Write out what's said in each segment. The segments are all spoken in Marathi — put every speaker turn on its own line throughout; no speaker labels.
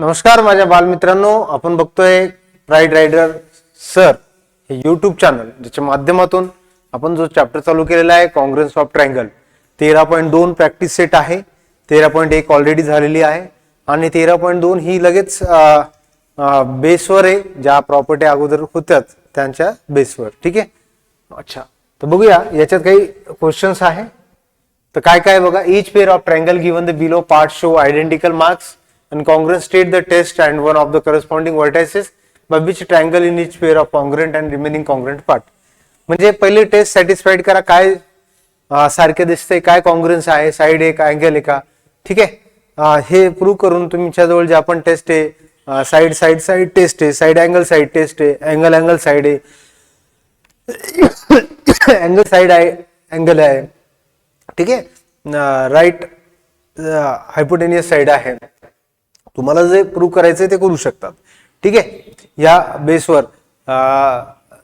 नमस्कार माझ्या बालमित्रांनो. आपण बघतोय प्राईड रायडर सर हे यूट्यूब चॅनल ज्याच्या माध्यमातून आपण जो चॅप्टर चालू केलेला आहे काँग्रेस ऑफ ट्रँगल तेरा पॉईंट दोन प्रॅक्टिस सेट आहे. तेरा पॉईंट एक ऑलरेडी झालेली आहे. आणि तेरा पॉईंट दोन ही लगेच बेसवर आहे. ज्या प्रॉपर्टी अगोदर होत्याच त्यांच्या बेसवर ठीक आहे? अच्छा. तर बघूया याच्यात काही क्वेश्चन्स आहे. तर काय काय बघा each pair of triangle given the below part show identical marks and congruent state the test and one of the corresponding vertices by which triangle in each pair of congruent and remaining congruent part. म्हणजे पहिले टेस्ट सॅटिस्फाईड करा. काय सारखे दिसते काय कॉन्ग्रन्स आहे साईड एक अँगल आहे का ठीक आहे? हे प्रूव्ह करून तुमच्याजवळ जे आपण टेस्ट आहे साईड साईड साईड टेस्ट आहे साईड अँगल साईड टेस्ट आहे अँगल अँगल साईड आहे. अँगल साईड आहे अँगल आहे. ठीक आहे? राईट हायपोटेनियस साईड आहे. तुम्हाला जे प्रूव्ह करायचंय ते करू शकतात. ठीक आहे? या बेसवर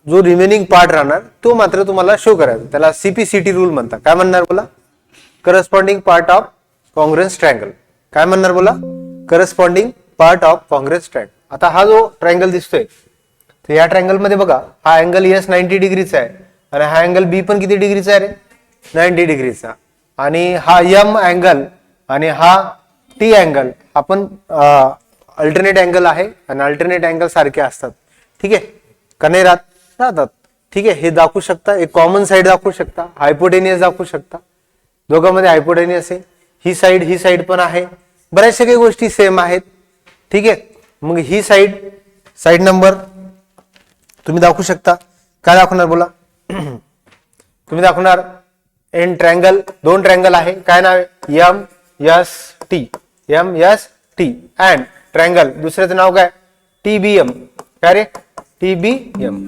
जो रिमेनिंग पार्ट राहणार तो मात्र तुम्हाला शो करायचा त्याला सीपीसीटी रूल म्हणतात. काय म्हणणार बोला? करस्पॉन्डिंग पार्ट ऑफ काँग्रेस ट्रायंगल काय म्हणणार बोला? करस्पॉन्डिंग पार्ट ऑफ काँग्रेस ट्रायंगल आता हा जो ट्रायंगल दिसतोय तर या ट्रायंगलमध्ये बघा हा अँगल यस नाईन्टी डिग्रीचा आहे. आणि हा अँगल बी पण किती डिग्रीचा आहे रे? नाईन्टी डिग्रीचा आणि हा यम अँगल आणि हा टी अँगल. आपण अल्टरनेट अँगल आहे आणि अल्टरनेट अँगल सारखे असतात. ठीक आहे? का राहत? राहतात. ठीक आहे? हे दाखवू शकता. एक कॉमन साईड दाखवू शकता. हायपोटेनियस दाखवू शकता. दोघांमध्ये हायपोटेनियस आहे. ही साईड ही साईड पण आहे. बऱ्याचशा काही गोष्टी सेम आहेत. ठीक आहे? मग ही साईड साईड नंबर तुम्ही दाखवू शकता. काय दाखवणार बोला? तुम्ही दाखवणार एन ट्रँगल दोन ट्रँगल आहे. काय नाव आहे? M S T M S T and triangle दुसऱ्याचं नाव काय? टी बी एम काय रे? टी बी एम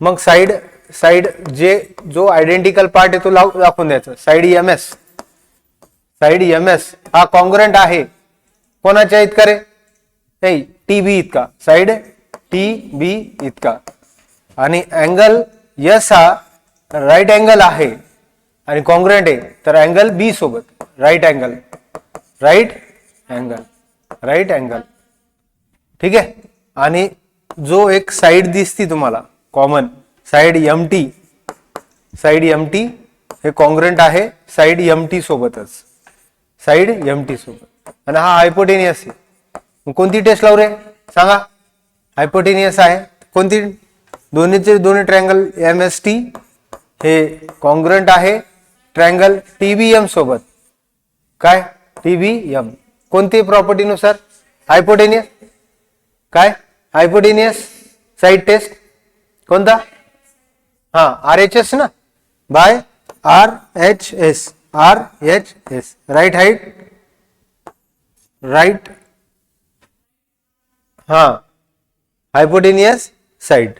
मग साईड साईड जे जो आयडेंटिकल पार्ट आहे तो लाव दाखवून द्यायचा. Side M S side M S हा कॉन्ग्रंट आहे. कोणाच्या इतका रे? नाही टी बी इतका. साईड टी बी इतका. आणि अँगल यस हा राईट अँगल आहे. आणि कॉन्ग्रंट आहे. तर अँगल बी सोबत. Right angle right angle right angle. ठीक आहे? आणि जो एक साईड दिसती तुम्हाला common side M T side M T हे कॉन्ग्रंट आहे साईड एम टी सोबतच. साईड एम टी सोबत. आणि हा हायपोटेनियस आहे. कोणती टेस्ट लावू रे? सांगा. हायपोटेनियस आहे. कोणती? दोन्हीचे दोन्ही ट्रँगल एम एस टी हे कॉन्ग्रंट आहे. ट्रँगल टी बी एम सोबत. काय? टी बी एम कोणती प्रॉपर्टीनुसार हायपोटेनियस काय? हायपोटेनियस साईड टेस्ट कोणता? हा आर एच एस ना? By R H S R H S right height right हा. Hypotenuse side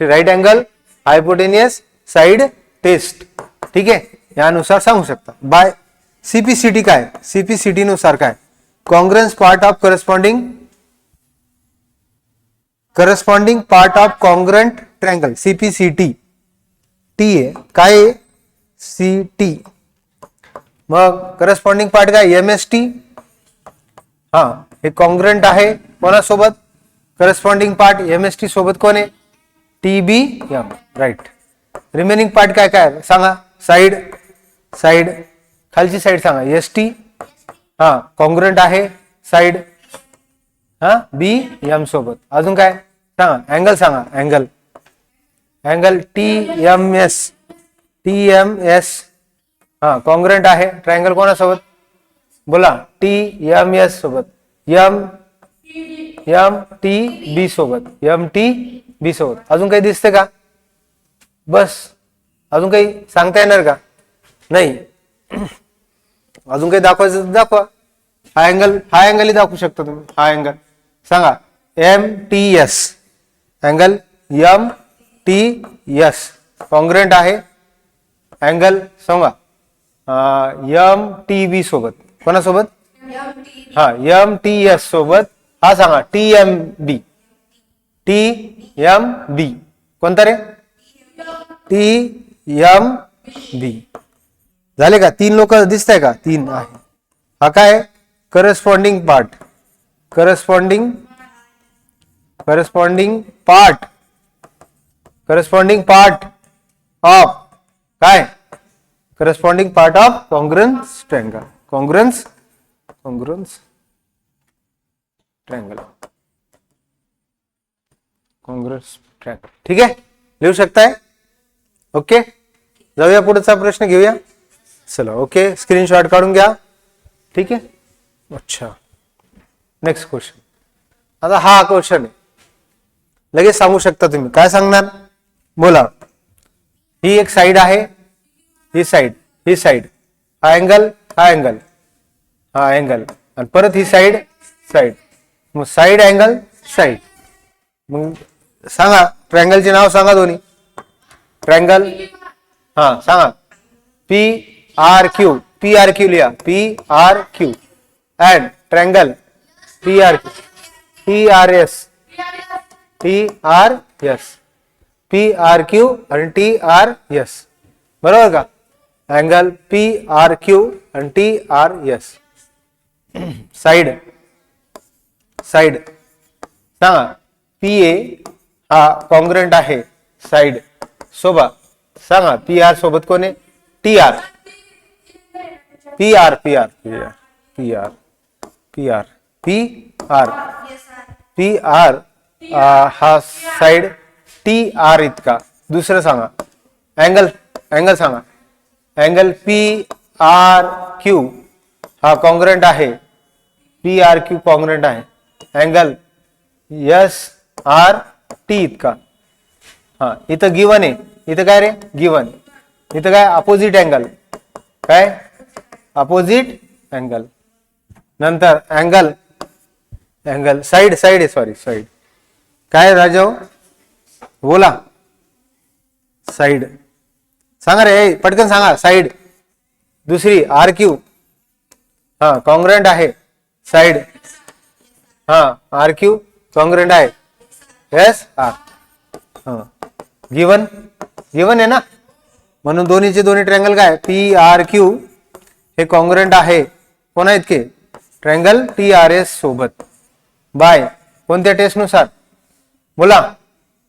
right angle hypotenuse side test ठीक आहे? यानुसार सांगू शकता. बाय सीपीसीटी काय? सीपीसीटी नुसार काय? Congruence part of corresponding corresponding part of congruent triangle CPCT T आहे काय सी टी मग करस्पॉन्डिंग पार्ट काय? एम एस टी हा, हे कॉन्ग्रंट आहे कोणासोबत? Corresponding part M S T सोबत आहे? T B M right remaining part काय काय? सांगा. साईड साईड खालची साईड सांगा. एस टी हा कॉन्ग्रंट आहे साईड हा बी एम सोबत. अजून काय? सांगा. अँगल सांगा. Angle angle T M S T M S हा कॉन्ग्रंट आहे. ट्रायंगल कोणासोबत? बोला. टी एम एस सोबत. एम एम टी बी सोबत. एम टी बी सोबत. अजून काही दिसते का? बस. अजून काही सांगता येणार का? नाही. अजून काही दाखवायचं तर दाखवा. हा अँगल हा अँगलही दाखवू शकता तुम्ही. हा अँगल सांगा. M T S angle M T S congruent आहे? अँगल सांगा. एम टी बी सोबत. कोणासोबत? हा एम टी एस सोबत. हा सांगा. T M B T M B कोणता रे? टी एम बी झाले का? तीन लोक दिसत आहे का? तीन. आहे हा काय? Corresponding part corresponding corresponding part corresponding part of काय? Corresponding part of congruence triangle congruence congruence triangle congruence triangle ठीक आहे? लिहू शकताय? ओके जाऊया पुढचा प्रश्न घेऊया. चला ओके स्क्रीनशॉट काढून घ्या. ठीक आहे? अच्छा. नेक्स्ट क्वेश्चन आता हा क्वेश्चन आहे. लगेच सांगू शकता तुम्ही. काय सांगणार? बोला. ही एक साइड आहे. ही साईड ही साईड हा अँगल हा अँगल हा अँगल आणि परत ही साईड साइड मग साईड अँगल साईड मग सांगा. ट्रँगलचे नाव सांगा दोन्ही. ट्रँगल हा, सांगा. P R Q P R Q लिया P R Q and triangle P R Q P R S T R S P R Q आणि टी आर एस बरोबर का अँगल पी आर क्यू आणि T R S side side सांगा पी ए हा कॉन्ग्रंट आहे. साइड सोबत सांगा पी आर सोबत आहे? T R P R P R P R P R P R P R P R हा साइड टी आर इतका. दुसरं सांगा. अँगल अँगल सांगा. अँगल पी आर क्यू हा कॉन्ग्रंट आहे. पी आर क्यू कॉन्ग्रंट आहे. अँगल एस आर टी इतका. हा इथं गिवन आहे. इथं काय रे? गिवन इथं काय? अपोजिट अँगल काय? अपोजिट अँगल नंतर अँगल अँगल साइड साइड आहे सॉरी साइड काय राजाओ बोला. साइड सांगा रे ए, पटकन सांगा. साइड दुसरी आर क्यू हा कॉन्ग्रंट आहे. साइड हा आर क्यू कॉन्ग्रंट आहे. येस आर हा. गिवन गिवन आहे ना? म्हणून दोन्हीचे दोन्ही ट्रँगल काय? पी आर क्यू हे कॉन्ग्रंट आहे. कोणा इतके ट्रँगल टी आर एस सोबत. बाय कोणत्या टेस्टनुसार बोला.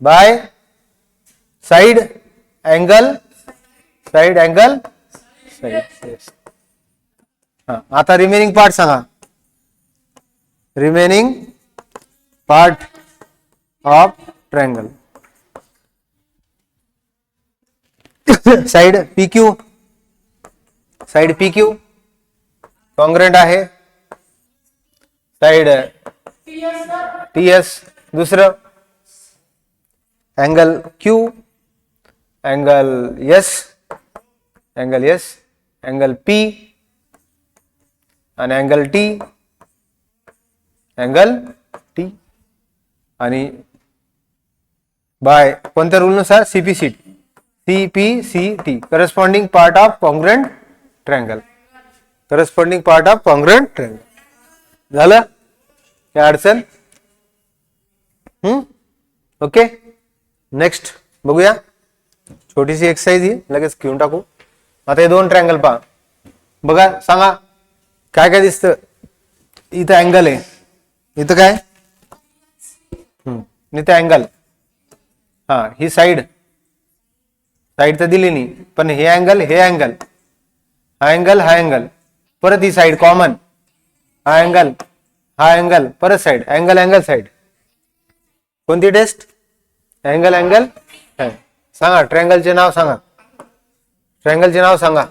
By side angle side angle side हा आता रिमेनिंग पार्ट सांगा. Remaining part of triangle side P Q side P Q congruent आहे. साइड टी एस दुसरं angle Q angle S angle S angle P आणि अँगल टी अँगल टी आणि बाय कोणत्या रूलनुसार P C T C P C T corresponding part of congruent triangle corresponding part of congruent triangle झालं? काय अडचण? हम्म? ओके नेक्स्ट बघूया. छोटीशी एक्सरसाइज ही. लगेच घेऊन टाकू. आता हे दोन ट्रँगल पहा. बघा सांगा. काय काय दिसतं? इथं अँगल आहे. इथं काय? हम्म. इथं अँगल हा ही साईड साईड तर दिली नाही. पण हे अँगल हे अँगल हा अँगल हा अँगल परत साईड कॉमन हा अँगल हा अँगल परत साईड अँगल अँगल साईड कोणती टेस्ट अँगल अँगल सांगा ट्रँगलचे नाव सांगा. ट्रँगलचे नाव सांगा.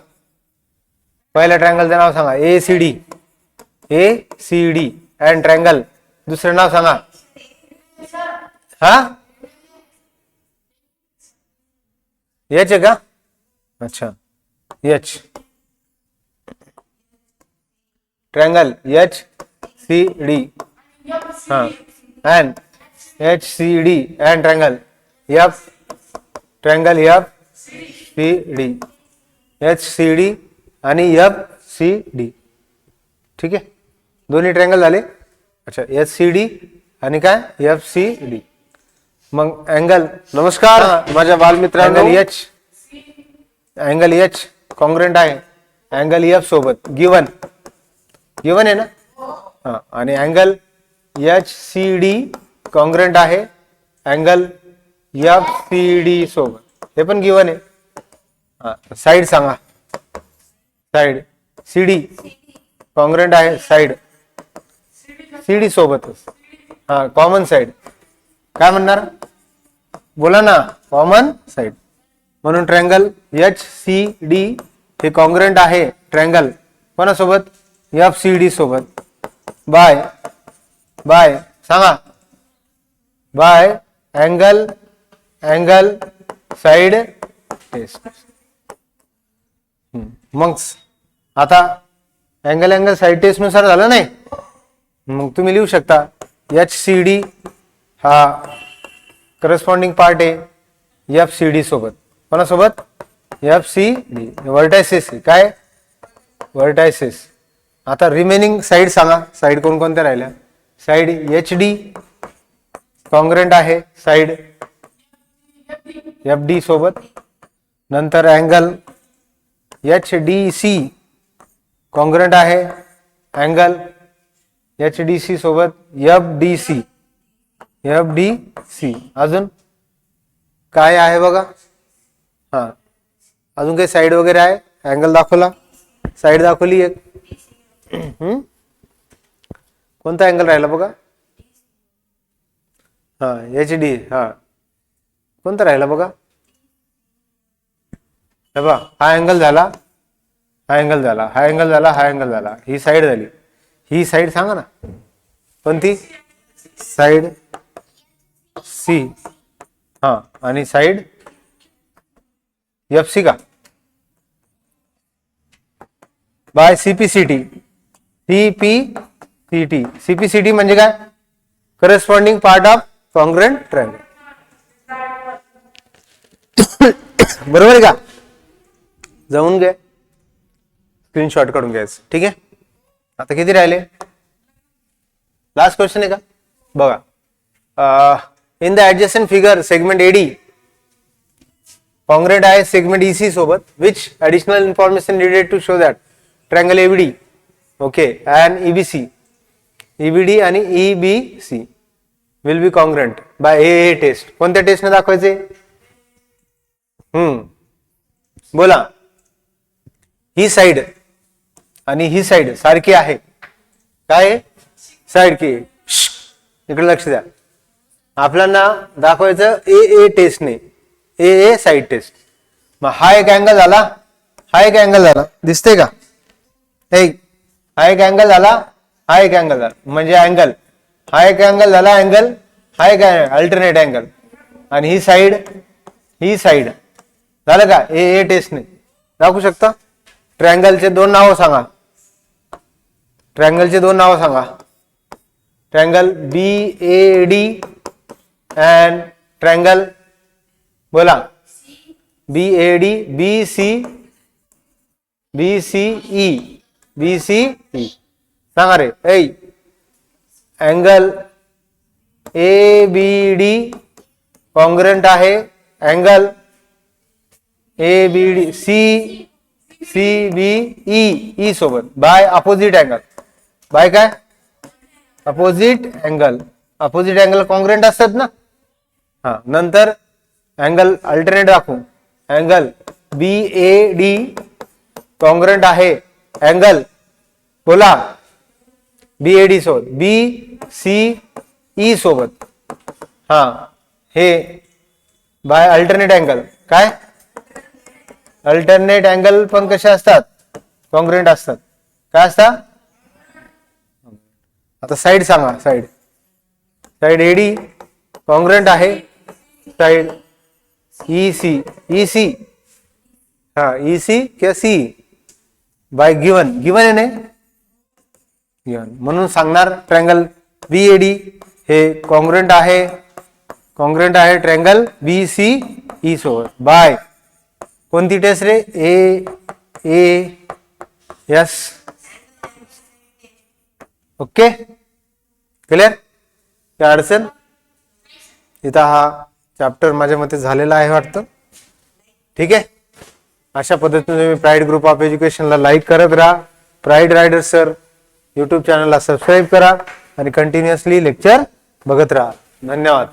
पहिल्या ट्रँगलचं नाव सांगा. A C D A C D and triangle दुसरं नाव सांगा. हा? आहे का? अच्छा. H triangle H C D हा and H C D and triangle F triangle F C D H C D आणि एफ सी डी ठीक आहे? दोन्ही ट्रँगल झाले? अच्छा एच सी डी आणि काय? एफ सी डी मग अँगल नमस्कार. माझ्या बालमित्रांनो. एच अँगल एच कॉन्ग्रेंट आहे. अँगल एफ सोबत गिवन गिवन आहे ना? हा आणि angle H C D congruent आहे. अँगल एफ सी डी सोबत. हे पण गिवन आहे. साईड सांगा. साईड सी डी कॉन्ग्रंट आहे साईड सी डी सोबतच. हा कॉमन साईड काय म्हणणार? बोला ना कॉमन साईड म्हणून ट्रँगल एच सी डी हे कॉन्ग्रंट आहे ट्रँगल कोणासोबत? एफ सी डी सोबत. बाय बाय सांगा. By angle angle side test मग आता अँगल अँगल साईड टेस्टनुसार झालं नाही? मग तुम्ही लिहू शकता. एच सी डी हा करस्पॉन्डिंग पार्ट आहे. एफ सी डी सोबत. कोणासोबत? एफ सी डी वर्टायसिस काय? वर्टायसिस आता रिमेनिंग साईड सांगा. कोणकोणत्या राहिल्या? साईड एच डी कॉन्ग्रंट आहे. साईड एफ़ डी सोबत. नंतर angle H D C congruent आहे. अँगल एच डी सी सोबत F D C F D C अजून? काय आहे बघा? हा. अजून काही साईड वगैरे आहे? अँगल दाखवला. साईड दाखवली एक? कोणता अँगल राहिला बघा? हा एच डी हा. कोणता राहिला बघा? हे बघा हा अँगल झाला हा अँगल झाला हा अँगल झाला हा अँगल झाला. ही साईड झाली. ही साईड सांगा ना. कोणती? साईड सी हा आणि साईड एफ सी का? बाय सीपीसीटी सीपीसीटी सीपीसीटी म्हणजे काय? Corresponding part of congruent triangle बरोबर आहे का? जाऊन घ्या स्क्रीनशॉट काढून घ्यायचं. ठीक आहे? आता किती राहिले? लास्ट क्वेश्चन आहे का? बघा. In the adjacent figure segment AD congruent आहे सेगमेंट ईसी सोबत which additional information needed to show that triangle ABD okay and EBC EBD आणि EBC will be congruent by A A test कोणत्या टेस्टने दाखवायचे? हम्म. बोला. ही साईड आणि ही साईड सारखी आहे. काय साईड की. इकडे लक्ष द्या. आपल्याला दाखवायचं ए ए टेस्टने ए ए साईड टेस्ट मग हा एक अँगल झाला. हा एक अँगल झाला. दिसते का? एक हा एक अँगल झाला हा एक अँगल झाला. म्हणजे अँगल हा एक अँगल झाला अँगल हा एक अल्टरनेट अँगल आणि ही साईड ही साईड झालं का? ए ए टेस्टने दाखवू शकता? ट्रँगलचे दोन नावं सांगा. ट्रँगलचे दोन नावं सांगा. Triangle B A D and triangle बोला. B A D B C B C E E सांगा रे angle A B D congruent आहे. Angle A B D C C B E E सोबत. बाय अपोजिट अँगल बाय काय? Opposite angle opposite angle congruent असतात ना? हा, नंतर अँगल अल्टरनेट दाखवू. Angle B A D congruent आहे. अँगल बोला. बी ए डी सोबत. बी सी ई सोबत. हा हे बाय अल्टरनेट अँगल काय? अल्टरनेट अँगल पण कसे असतात? कॉन्ग्रंट असतात. काय असतात आता साईड सांगा साईड साईड एडी कॉन्ग्रंट आहे. Side E C E C हा ई सी किंवा सी बाय गिवन गिवन आहे नाही गिवन म्हणून सांगणार ट्रँगल बी ए डी हे कॉन्ग्रंट आहे. कॉन्ग्रंट आहे ट्रँगल बी सी ई सोबत. बाय कोणती test ray? A A yes okay clear काय अडचण? इथं हा चॅप्टर माझ्या मते झालेला आहे वाटतं. ठीक आहे? अशा पद्धतीने तुम्ही प्राईड ग्रुप ऑफ एज्युकेशनला लाईक करत राहा. प्राईड रायडर सर यूट्यूब चॅनलला सबस्क्राईब करा आणि कंटिन्युअसली लेक्चर बघत राहा. धन्यवाद.